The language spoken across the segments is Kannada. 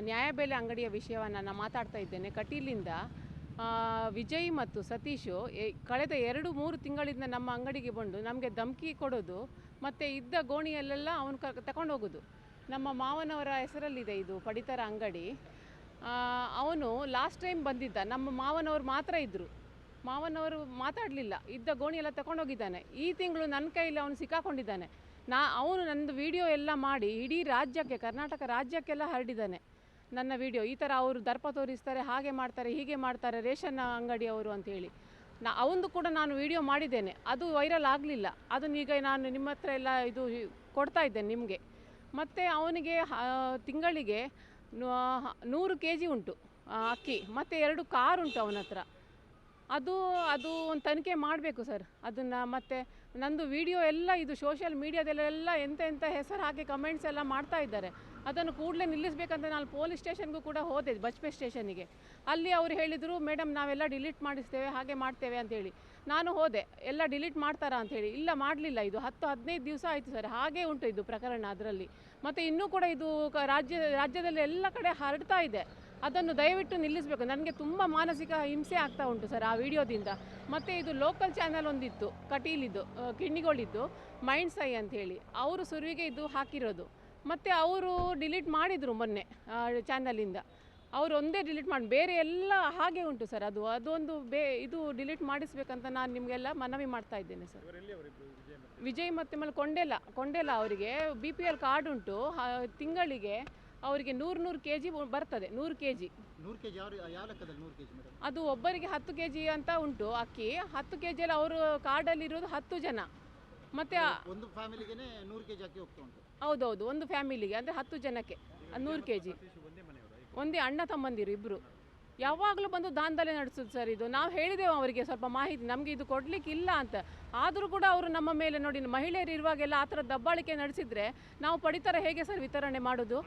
ನ್ಯಾಯಬೆಲೆ ಅಂಗಡಿಯ ವಿಷಯವನ್ನು ನಾನು ಮಾತಾಡ್ತಾ ಇದ್ದೇನೆ. ಕಟೀಲಿಂದ ವಿಜಯ್ ಮತ್ತು ಸತೀಶು ಕಳೆದ ಎರಡು ಮೂರು ತಿಂಗಳಿಂದ ನಮ್ಮ ಅಂಗಡಿಗೆ ಬಂದು ನಮಗೆ ಧಮಕಿ ಕೊಡೋದು ಮತ್ತು ಇದ್ದ ಗೋಣಿಯಲ್ಲೆಲ್ಲ ಅವನು ಕ ತಗೊಂಡು ಹೋಗೋದು ನಮ್ಮ ಮಾವನವರ ಹೆಸರಲ್ಲಿದೆ ಇದು ಪಡಿತರ ಅಂಗಡಿ. ಅವನು ಲಾಸ್ಟ್ ಟೈಮ್ ಬಂದಿದ್ದ, ನಮ್ಮ ಮಾವನವರು ಮಾತ್ರ ಇದ್ದರು ಮಾವನವರು ಮಾತಾಡಲಿಲ್ಲ, ಇದ್ದ ಗೋಣಿ ಎಲ್ಲ ತಗೊಂಡೋಗಿದ್ದಾನೆ ಈ ತಿಂಗಳು ನನ್ನ ಕೈಯಲ್ಲಿ ಅವನು ಸಿಕ್ಕಾಕೊಂಡಿದ್ದಾನೆ. ನಾ, ಅವನು ನನ್ನದು ವಿಡಿಯೋ ಎಲ್ಲ ಮಾಡಿ ಇಡೀ ರಾಜ್ಯಕ್ಕೆ, ಕರ್ನಾಟಕ ರಾಜ್ಯಕ್ಕೆಲ್ಲ ಹರಡಿದ್ದಾನೆ. ನನ್ನ ವಿಡಿಯೋ, ಈ ಥರ ಅವರು ದರ್ಪ ತೋರಿಸ್ತಾರೆ, ಹಾಗೆ ಮಾಡ್ತಾರೆ, ಹೀಗೆ ಮಾಡ್ತಾರೆ, ರೇಷನ್ ಅಂಗಡಿಯವರು ಅಂತೇಳಿ ನಾ, ಅವಂದು ಕೂಡ ನಾನು ವಿಡಿಯೋ ಮಾಡಿದ್ದೇನೆ. ಅದು ವೈರಲ್ ಆಗಲಿಲ್ಲ. ಅದನ್ನ ಈಗ ನಾನು ನಿಮ್ಮ ಹತ್ರ ಎಲ್ಲ ಇದು ಕೊಡ್ತಾ ಇದ್ದೇನೆ ನಿಮಗೆ. ಮತ್ತು ಅವನಿಗೆ ತಿಂಗಳಿಗೆ ನೂರು ಕೆ ಜಿ ಉಂಟು ಅಕ್ಕಿ. ಮತ್ತು ಎರಡು ಕಾರ್ ಉಂಟು ಅವನ ಹತ್ರ ಅದು ಅದು ಒಂದು ತನಿಖೆ ಮಾಡಬೇಕು ಸರ್. ಅದನ್ನು ಮತ್ತು ನಂದು ವಿಡಿಯೋ ಎಲ್ಲ ಇದು ಸೋಷಿಯಲ್ ಮೀಡಿಯಾದಲ್ಲೆಲ್ಲ ಎಂತ ಎಂಥ ಹೆಸರು ಹಾಕಿ ಕಮೆಂಟ್ಸ್ ಎಲ್ಲ ಮಾಡ್ತಾ ಇದ್ದಾರೆ. ಅದನ್ನು ಕೂಡಲೇ ನಿಲ್ಲಿಸಬೇಕಂತ ನಾನು ಪೊಲೀಸ್ ಸ್ಟೇಷನ್ಗೂ ಕೂಡ ಹೋದೆ ಬಜ್ಪೆ ಸ್ಟೇಷನಿಗೆ ಅಲ್ಲಿ ಅವರು ಹೇಳಿದರು ಮೇಡಮ್ ನಾವೆಲ್ಲ ಡಿಲೀಟ್ ಮಾಡಿಸ್ತೇವೆ, ಹಾಗೆ ಮಾಡ್ತೇವೆ ಅಂತೇಳಿ ನಾನು ಹೋದೆ, ಎಲ್ಲ ಡಿಲೀಟ್ ಮಾಡ್ತಾರಾ ಅಂಥೇಳಿ ಇಲ್ಲ, ಮಾಡಲಿಲ್ಲ. ಇದು ಹತ್ತು, ಹದಿನೈದು ದಿವಸ ಆಯಿತು ಸರ್. ಹಾಗೆ ಉಂಟು ಇದು ಪ್ರಕರಣ ಅದರಲ್ಲಿ. ಮತ್ತು ಇನ್ನೂ ಕೂಡ ಇದು ರಾಜ್ಯ, ರಾಜ್ಯದಲ್ಲಿ ಎಲ್ಲ ಕಡೆ ಹರಡ್ತಾ ಇದೆ. ಅದನ್ನು ದಯವಿಟ್ಟು ನಿಲ್ಲಿಸಬೇಕು. ನನಗೆ ತುಂಬ ಮಾನಸಿಕ ಹಿಂಸೆ ಆಗ್ತಾ ಉಂಟು ಸರ್ ಆ ವಿಡಿಯೋದಿಂದ. ಮತ್ತು ಇದು ಲೋಕಲ್ ಚಾನಲ್ ಒಂದಿತ್ತು ಕಟೀಲಿದ್ದು ಕಿಣ್ಣಿಗಳಿದ್ದು ಮೈಂಡ್ ಸೈ ಅಂತ ಹೇಳಿ. ಅವರು ಸುರುವಿಗೆ ಇದು ಹಾಕಿರೋದು. ಮತ್ತು ಅವರು ಡಿಲೀಟ್ ಮಾಡಿದರು ಮೊನ್ನೆ ಚಾನಲಿಂದ ಅವರು ಒಂದೇ ಡಿಲೀಟ್ ಮಾಡಿ ಬೇರೆ ಎಲ್ಲ ಹಾಗೆ ಉಂಟು ಸರ್ ಅದು. ಅದೊಂದು ಬೇ ಇದು ಡಿಲೀಟ್ ಮಾಡಿಸ್ಬೇಕಂತ ನಾನು ನಿಮಗೆಲ್ಲ ಮನವಿ ಮಾಡ್ತಾ ಇದ್ದೇನೆ ಸರ್. ವಿಜಯ್ ಮತ್ತು? ಮೇಲೆ ಕೊಂಡೆಲ್ಲ ಕೊಂಡೆಲ್ಲ ಅವರಿಗೆ. ಬಿ ಪಿ ಎಲ್ ಕಾರ್ಡ್ ಉಂಟು. ತಿಂಗಳಿಗೆ ಅವರಿಗೆ ನೂರು ನೂರು ಕೆ ಜಿ ಬರ್ತದೆ ನೂರು ಕೆ ಜಿ. ನೂರು ಕೆ ಜಿ ಯಾವ ಯಾವ ಲೆಕ್ಕದಲ್ಲಿ ನೂರು ಕೆ ಜಿ ಮೇಡಮ್? ಅದು ಒಬ್ಬರಿಗೆ ಹತ್ತು ಕೆ ಜಿ ಅಂತ ಉಂಟು ಅಕ್ಕಿ. ಹತ್ತು ಕೆ ಜಿಯಲ್ಲಿ ಅವರು ಕಾರ್ಡಲ್ಲಿರೋದು ಹತ್ತು ಜನ. ಮತ್ತೆ ಒಂದು ಫ್ಯಾಮಿಲಿಗೆ ನೂರು ಕೆ ಜಿ ಅಕ್ಕಿ ಹೋಗ್ತಾ ಉಂಟು. ಹೌದೌದು ಒಂದು ಫ್ಯಾಮಿಲಿಗೆ ಅಂದರೆ ಹತ್ತು ಜನಕ್ಕೆ ನೂರು ಕೆ ಜಿ. ಒಂದೇ ಅಣ್ಣ ತಮ್ಮಂದಿರು ಇಬ್ಬರು ಯಾವಾಗಲೂ ಬಂದು ದಾಂಧಲೆ ನಡೆಸೋದು ಸರ್ ಇದು. ನಾವು ಹೇಳಿದೆವು ಅವರಿಗೆ ಸ್ವಲ್ಪ ಮಾಹಿತಿ ನಮಗೆ ಇದು ಕೊಡಲಿಕ್ಕೆ ಇಲ್ಲ ಅಂತ. ಆದರೂ ಕೂಡ ಅವರು ನಮ್ಮ ಮೇಲೆ ನೋಡಿ ಮಹಿಳೆಯರು ಇರುವಾಗೆಲ್ಲ ಆ ಥರ ದಬ್ಬಾಳಿಕೆ ನಡೆಸಿದರೆ ನಾವು ಪಡಿತರ ಹೇಗೆ ಸರ್ ವಿತರಣೆ ಮಾಡೋದು?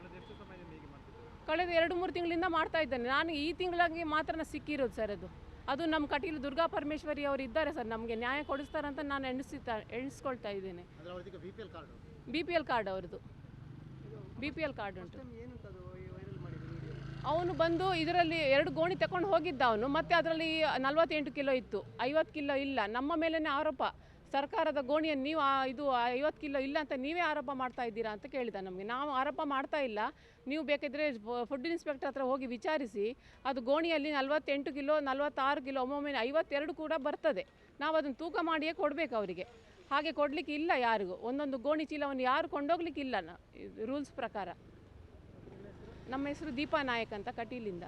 ಕಳೆದ ಎರಡು ಮೂರು ತಿಂಗಳಿಂದ ಮಾಡ್ತಾ ಇದ್ದೇನೆ. ನಾನು ಈ ತಿಂಗಳಿಗೆ ಮಾತ್ರ ಸಿಕ್ಕಿರೋದು ಸರ್ ಅದು. ಅದು ನಮ್ಮ ಕಟೀಲು ದುರ್ಗಾ ಪರಮೇಶ್ವರಿ ಅವರು ಇದ್ದಾರೆ ಸರ್ ನಮಗೆ ನ್ಯಾಯ ಕೊಡಿಸ್ತಾರಂತ ನಾನು ಎಣಿಸ್ತಾ ಎಣಿಸ್ಕೊಳ್ತಾ ಇದ್ದೇನೆ. ಬಿ ಪಿ ಎಲ್ ಕಾರ್ಡ್ ಅವ್ರದ್ದು. ಬಿ ಪಿ ಎಲ್ ಕಾರ್ಡ್ ಉಂಟು. ಅವನು ಬಂದು ಇದರಲ್ಲಿ ಎರಡು ಗೋಣಿ ತಗೊಂಡು ಹೋಗಿದ್ದ ಅವನು, ಮತ್ತೆ ಅದರಲ್ಲಿ ನಲವತ್ತೆಂಟು ಕಿಲೋ ಇತ್ತು. ಐವತ್ತು ಕಿಲೋ ಇಲ್ಲ. ನಮ್ಮ ಮೇಲೇ ಆರೋಪ. ಸರ್ಕಾರದ ಗೋಣಿಯನ್ನು ನೀವು ಇದು ಐವತ್ತು ಕಿಲೋ ಇಲ್ಲ ಅಂತ ನೀವೇ ಆರೋಪ ಮಾಡ್ತಾ ಇದ್ದೀರಾ ಅಂತ ಕೇಳಿದ ನಮಗೆ. ನಾವು ಆರೋಪ ಮಾಡ್ತಾ ಇಲ್ಲ. ನೀವು ಬೇಕಿದ್ರೆ ಫುಡ್ ಇನ್ಸ್ಪೆಕ್ಟರ್ ಹತ್ರ ಹೋಗಿ ವಿಚಾರಿಸಿ, ಅದು ಗೋಣಿಯಲ್ಲಿ ನಲವತ್ತೆಂಟು ಕಿಲೋ, ನಲವತ್ತಾರು ಕಿಲೋ, ಒಮ್ಮೊಮ್ಮೆ ಐವತ್ತೆರಡು ಕೂಡ ಬರ್ತದೆ. ನಾವು ಅದನ್ನು ತೂಕ ಮಾಡಿಯೇ ಕೊಡಬೇಕು ಅವರಿಗೆ. ಹಾಗೆ ಕೊಡಲಿಕ್ಕೆ ಇಲ್ಲ ಯಾರಿಗೂ. ಒಂದೊಂದು ಗೋಣಿ ಚೀಲವನ್ನು ಯಾರು ಕೊಂಡೋಗ್ಲಿಕ್ಕಿಲ್ಲ ರೂಲ್ಸ್ ಪ್ರಕಾರ. ನಮ್ಮ ಹೆಸರು ದೀಪಾ ನಾಯಕ್ ಅಂತ ಕಟೀಲಿಂದ.